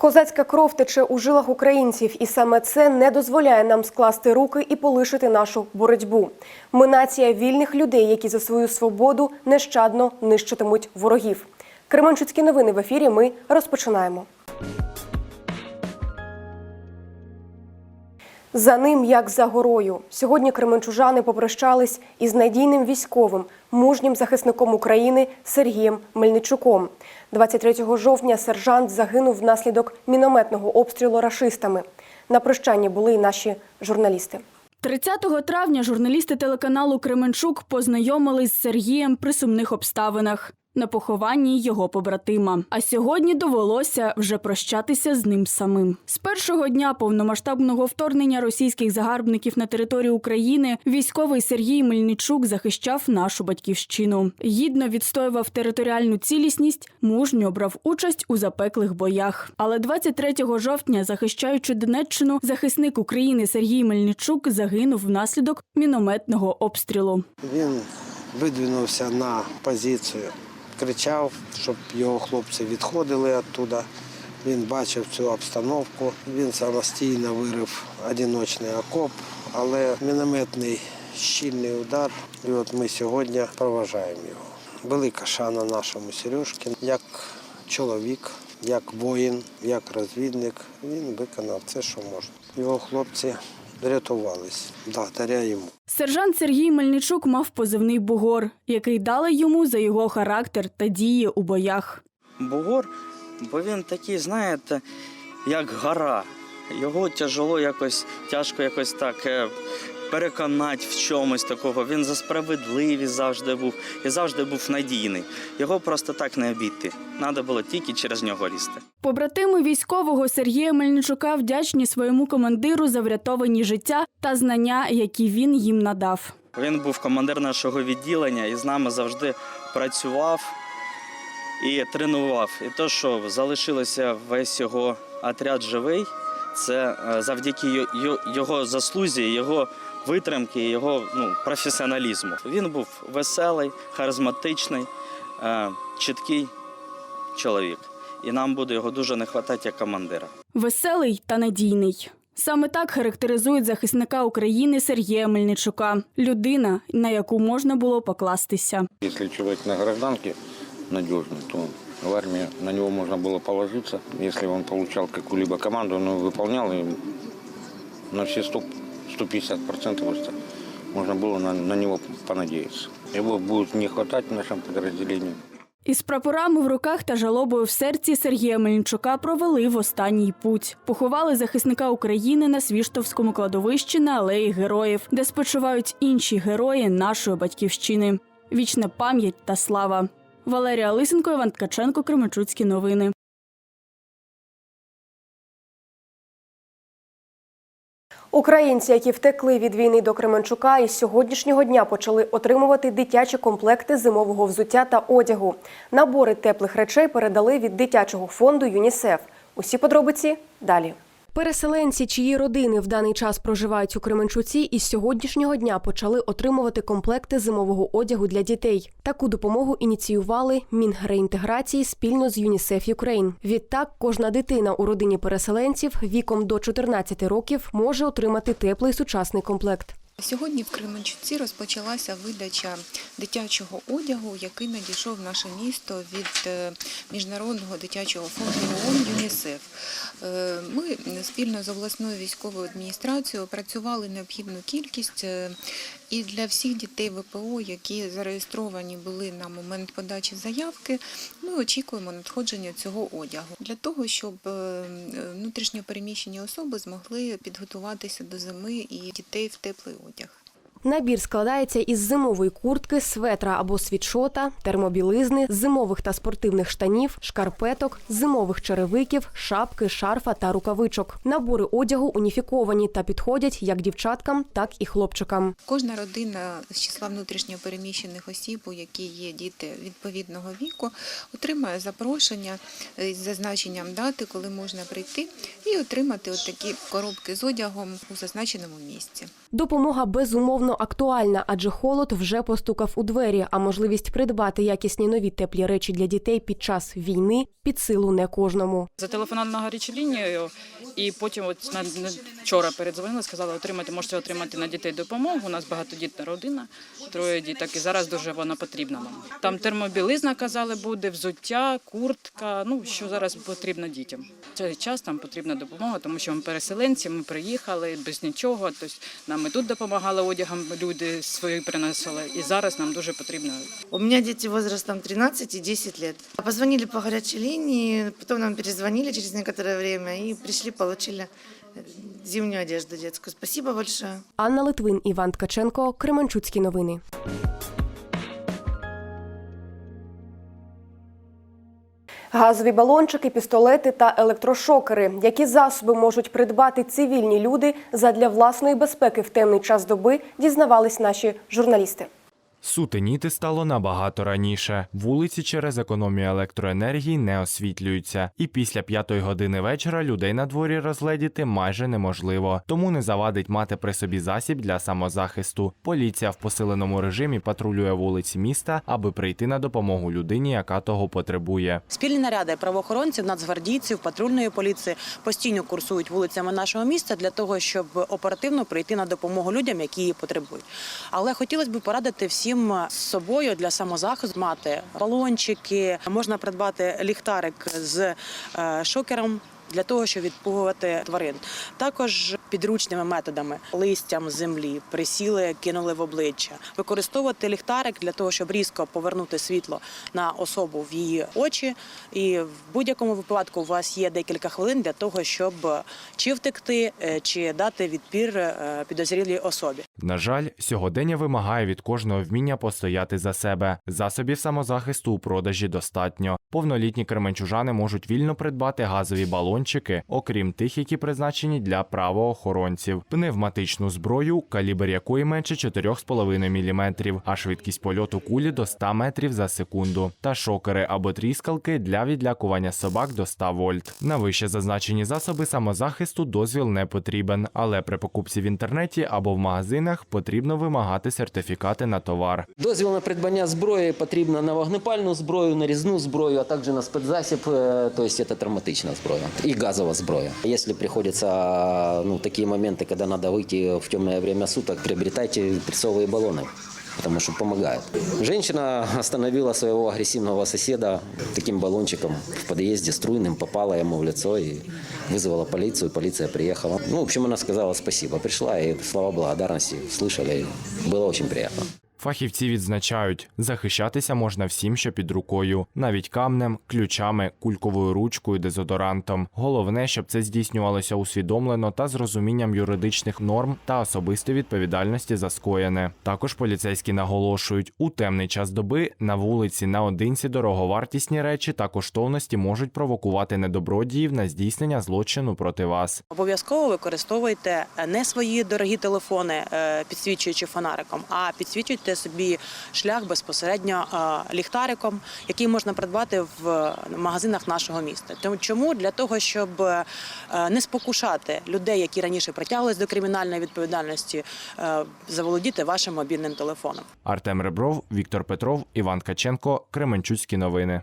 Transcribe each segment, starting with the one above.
Козацька кров тече у жилах українців, і саме це не дозволяє нам скласти руки і полишити нашу боротьбу. Ми нація вільних людей, які за свою свободу нещадно нищитимуть ворогів. Кременчуцькі новини в ефірі. Ми розпочинаємо. За ним, як за горою. Сьогодні кременчужани попрощались із надійним військовим, мужнім захисником України Сергієм Мельничуком. 23 жовтня сержант загинув внаслідок мінометного обстрілу рашистами. На прощанні були й наші журналісти. 30 травня журналісти телеканалу Кременчук познайомились з Сергієм при сумних обставинах на похованні його побратима. А сьогодні довелося вже прощатися з ним самим. З першого дня повномасштабного вторгнення російських загарбників на територію України військовий Сергій Мельничук захищав нашу батьківщину. Гідно відстоював територіальну цілісність, мужньо брав участь у запеклих боях. Але 23 жовтня, захищаючи Донеччину, захисник України Сергій Мельничук загинув внаслідок мінометного обстрілу. Він видвинувся на позицію, кричав, щоб його хлопці відходили оттуда. Він бачив цю обстановку. Він самостійно вирив одиночний окоп, але мінометний щільний удар. І от ми сьогодні проважаємо його. Велика шана нашому Сережки, як чоловік, як воїн, як розвідник. Він виконав все, що можна. Його хлопці врятувались благодаря йому. Сержант Сергій Мельничук мав позивний бугор, який дали йому за його характер та дії у боях. Бугор, бо він такий, знаєте, як гора. Його тяжело якось, тяжко якось так е, переконати в чомусь такого. Він за справедливість завжди був і завжди був надійний. Його просто так не обійти. Треба було тільки через нього лізти. Побратими військового Сергія Мельничука вдячні своєму командиру за врятовані життя та знання, які він їм надав. Він був командир нашого відділення і з нами завжди працював і тренував. І то, що залишилося весь його отряд живий, це е, завдяки йо- йо- його заслузі, його витримки, його ну, професіоналізму. Він був веселий, харизматичний, е, чіткий чоловік. І нам буде його дуже не вистачати як командира. Веселий та надійний. Саме так характеризують захисника України Сергія Мельничука людина, на яку можна було покластися. Если человек на гражданке надежный, то в армии на него можно было положиться. Если он получал какую-либо команду, он ее выполнял, и на все 100, 150 процентов можно было на, на него понадеяться. Его будет не хватать в нашем подразделении. Із прапорами в руках та жалобою в серці Сергія Мельничука провели в останній путь. Поховали захисника України на Свіштовському кладовищі на алеї героїв, де спочивають інші герої нашої батьківщини. Вічна пам'ять та слава. Валерія Лисенко, Іван Ткаченко, Кременчуцькі новини. Українці, які втекли від війни до Кременчука, із сьогоднішнього дня почали отримувати дитячі комплекти зимового взуття та одягу. Набори теплих речей передали від дитячого фонду ЮНІСЕФ. Усі подробиці далі. Переселенці, чиї родини в даний час проживають у Кременчуці, із сьогоднішнього дня почали отримувати комплекти зимового одягу для дітей. Таку допомогу ініціювали Мінреінтеграції спільно з ЮНІСЕФ Юкрейн. Відтак, кожна дитина у родині переселенців віком до 14 років може отримати теплий сучасний комплект. Сьогодні в Кременчуці розпочалася видача дитячого одягу, який надійшов в наше місто від е, Міжнародного дитячого фонду ООН ЮНІСЕФ. Е, Ми спільно з обласною військовою адміністрацією опрацювали необхідну кількість е, і для всіх дітей ВПО, які зареєстровані були на момент подачі заявки, ми очікуємо надходження цього одягу для того, щоб внутрішньопереміщені внутрішньо переміщені особи змогли підготуватися до зими і дітей в теплий одяг. Набір складається із зимової куртки, светра або світшота, термобілизни, зимових та спортивних штанів, шкарпеток, зимових черевиків, шапки, шарфа та рукавичок. Набори одягу уніфіковані та підходять як дівчаткам, так і хлопчикам. Кожна родина з числа внутрішньо переміщених осіб, у якій є діти відповідного віку, отримає запрошення з зазначенням дати, коли можна прийти, і отримати от такі коробки з одягом у зазначеному місці. Допомога безумовно безумовно актуальна, адже холод вже постукав у двері, а можливість придбати якісні нові теплі речі для дітей під час війни під силу не кожному. Зателефонували на гарячу лінію, і потім от на вчора передзвонили, сказали, отримати, можете отримати на дітей допомогу. У нас багатодітна родина, троє діток, і зараз дуже вона потрібна нам. Там термобілизна казали, буде взуття, куртка. Ну що зараз потрібно дітям. Цей час нам потрібна допомога, тому що ми переселенці, ми приїхали без нічого. Тобто нам і тут допомагали одягом, люди свої приносили. І зараз нам дуже потрібно У меня дети возрастом 13 и 10 лет. Позвонили по горячей линии, потом нам перезвонили через некоторое время и пришли, получили э, зимнюю одежду детскую. Спасибо большое. Анна Литвин, Іван Ткаченко, Кременчуцькі новини. Газові балончики, пістолети та електрошокери. Які засоби можуть придбати цивільні люди задля власної безпеки в темний час доби, дізнавались наші журналісти. Сутеніти стало набагато раніше. Вулиці через економію електроенергії не освітлюються, і після п'ятої години вечора людей на дворі розгледіти майже неможливо. Тому не завадить мати при собі засіб для самозахисту. Поліція в посиленому режимі патрулює вулиці міста, аби прийти на допомогу людині, яка того потребує. Спільні наряди правоохоронців, нацгвардійців, патрульної поліції постійно курсують вулицями нашого міста для того, щоб оперативно прийти на допомогу людям, які її потребують. Але хотілося б порадити всім з собою для самозахисту мати балончики, можна придбати ліхтарик з е, шокером. Для того щоб відпугувати тварин, також підручними методами листям землі присіли, кинули в обличчя, використовувати ліхтарик для того, щоб різко повернути світло на особу в її очі. І в будь-якому випадку у вас є декілька хвилин для того, щоб чи втекти, е, чи дати відпір е, підозрілій особі. На жаль, сьогодення вимагає від кожного вміння постояти за себе. Засобів самозахисту у продажі достатньо. Повнолітні кременчужани можуть вільно придбати газові балончики, окрім тих, які призначені для правоохоронців, пневматичну зброю, калібр якої менше 4,5 мм, а швидкість польоту кулі до 100 метрів за секунду, та шокери або тріскалки для відлякування собак до 100 вольт. На вище зазначені засоби самозахисту дозвіл не потрібен, але при покупці в інтернеті або в магазинах потрібно вимагати сертифікати на товар. Дозвіл на придбання зброї потрібно на вогнепальну зброю, на різну зброю, а також на спецзасіб, тобто це травматична зброя і газова зброя. Якщо приходиться ну, такі моменти, коли треба вийти в темне время суток, приобретайте пресовые баллоны. Потому что помогает. Женщина остановила своего агрессивного соседа таким баллончиком в подъезде струйным, попала ему в лицо и вызвала полицию. Полиция приехала. Ну, в общем, она сказала спасибо. Пришла и слова благодарности слышали. Было очень приятно. Фахівці відзначають, захищатися можна всім, що під рукою, навіть камнем, ключами, кульковою ручкою, дезодорантом. Головне, щоб це здійснювалося усвідомлено та з розумінням юридичних норм та особистої відповідальності за скоєне. Також поліцейські наголошують, у темний час доби на вулиці наодинці дороговартісні речі та коштовності можуть провокувати недобродіїв на здійснення злочину проти вас. Обов'язково використовуйте не свої дорогі телефони, е, підсвічуючи фонариком, а підсвічуйте собі шлях безпосередньо е, ліхтариком, який можна придбати в магазинах нашого міста. Чому для того, щоб е, не спокушати людей, які раніше притягувалися до кримінальної відповідальності, е, заволодіти вашим мобільним телефоном. Артем Ребров, Віктор Петров, Іван Каченко, Кременчуцькі новини.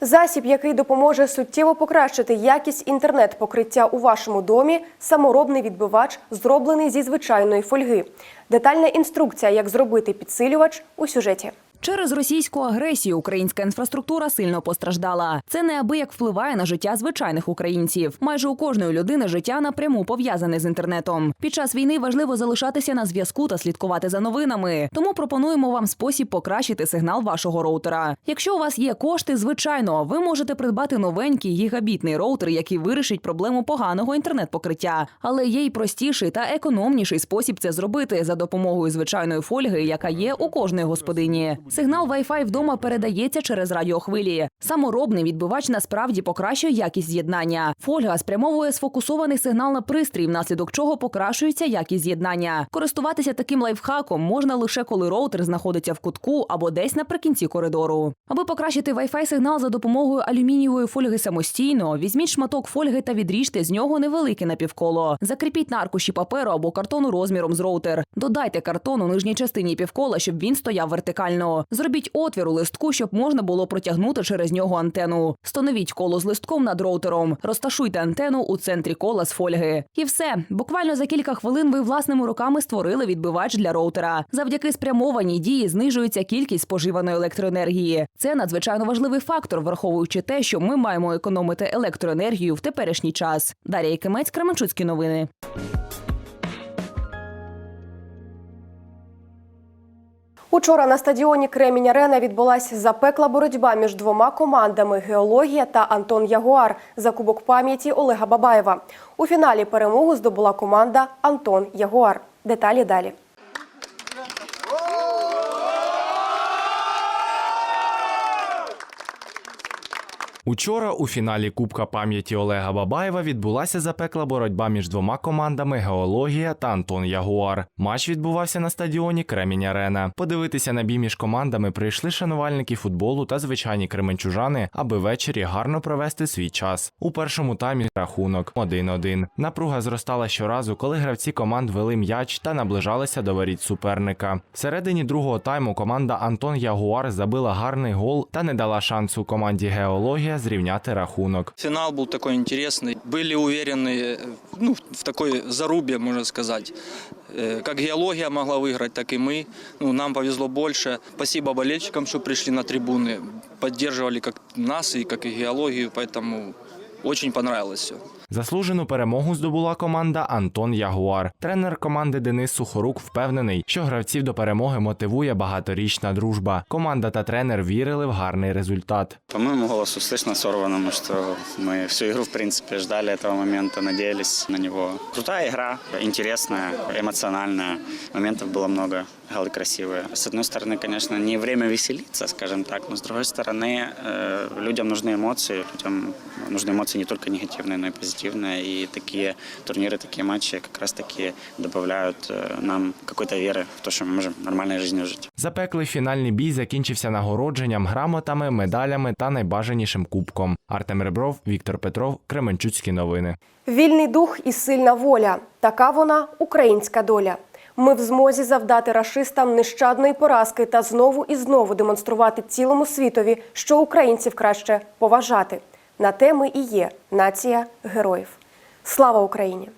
Засіб, який допоможе суттєво покращити якість інтернет-покриття у вашому домі, саморобний відбивач, зроблений зі звичайної фольги. Детальна інструкція, як зробити підсилювач у сюжеті. Через російську агресію українська інфраструктура сильно постраждала. Це неабияк впливає на життя звичайних українців. Майже у кожної людини життя напряму пов'язане з інтернетом. Під час війни важливо залишатися на зв'язку та слідкувати за новинами. Тому пропонуємо вам спосіб покращити сигнал вашого роутера. Якщо у вас є кошти, звичайно, ви можете придбати новенький гігабітний роутер, який вирішить проблему поганого інтернет-покриття. Але є й простіший та економніший спосіб це зробити за допомогою звичайної фольги, яка є у кожної господині. Сигнал Wi-Fi вдома передається через радіохвилі. Саморобний відбивач насправді покращує якість з'єднання. Фольга спрямовує сфокусований сигнал на пристрій, внаслідок чого покращується якість з'єднання. Користуватися таким лайфхаком можна лише коли роутер знаходиться в кутку або десь наприкінці коридору. Аби покращити Wi-Fi сигнал за допомогою алюмінієвої фольги самостійно, візьміть шматок фольги та відріжте з нього невелике напівколо. Закріпіть на аркуші паперу або картону розміром з роутер. Додайте картон у нижній частині півкола, щоб він стояв вертикально. Зробіть отвір у листку, щоб можна було протягнути через нього антену. Встановіть коло з листком над роутером. Розташуйте антену у центрі кола з фольги. І все. Буквально за кілька хвилин ви власними руками створили відбивач для роутера. Завдяки спрямованій дії знижується кількість споживаної електроенергії. Це надзвичайно важливий фактор, враховуючи те, що ми маємо економити електроенергію в теперішній час. Дар'я Якимець, Кременчуцькі новини. Учора на стадіоні Кремінь Арена відбулася запекла боротьба між двома командами Геологія та Антон Ягуар за кубок пам'яті Олега Бабаєва. У фіналі перемогу здобула команда Антон Ягуар. Деталі далі. Учора у фіналі Кубка пам'яті Олега Бабаєва відбулася запекла боротьба між двома командами Геологія та Антон Ягуар. Матч відбувався на стадіоні Кремінь Арена. Подивитися на бій між командами прийшли шанувальники футболу та звичайні кременчужани, аби ввечері гарно провести свій час. У першому таймі рахунок 1-1. Напруга зростала щоразу, коли гравці команд вели м'яч та наближалися до воріт суперника. Всередині другого тайму команда Антон Ягуар забила гарний гол та не дала шансу команді Геологія зрівняти рахунок. Финал был такой интересный. Были уверены э, ну, в такой зарубе, можно сказать. Э, Как геология могла выиграть, так и мы. Ну, нам повезло больше. Спасибо болельщикам, что пришли на трибуны. Поддерживали как нас и как и геологию, поэтому очень понравилось все. Заслужену перемогу здобула команда Антон Ягуар. Тренер команди Денис Сухорук впевнений, що гравців до перемоги мотивує багаторічна дружба. Команда та тренер вірили в гарний результат. По моему голосу слышно сорванному, что мы всю игру, в принципе, ждали этого момента, надеялись на него. Крутая игра, интересная, эмоциональная. Моментов было много, голы красивые. С одной стороны, конечно, не время веселиться, скажем так, но с другой стороны, э, людям нужны эмоции, людям нужны эмоции не только негативные, но и позитивные. И такие турниры, такие матчи как раз-таки добавляют э, нам какой-то веры в то, что мы можем нормальной жизнью жить. Запеклий фінальний бій закінчився нагородженням, грамотами, медалями та найбажанішим кубком. Артем Ребров, Віктор Петров, Кременчуцькі новини. Вільний дух і сильна воля така вона українська доля. Ми в змозі завдати рашистам нещадної поразки та знову і знову демонструвати цілому світові, що українців краще поважати. На те ми і є нація героїв. Слава Україні!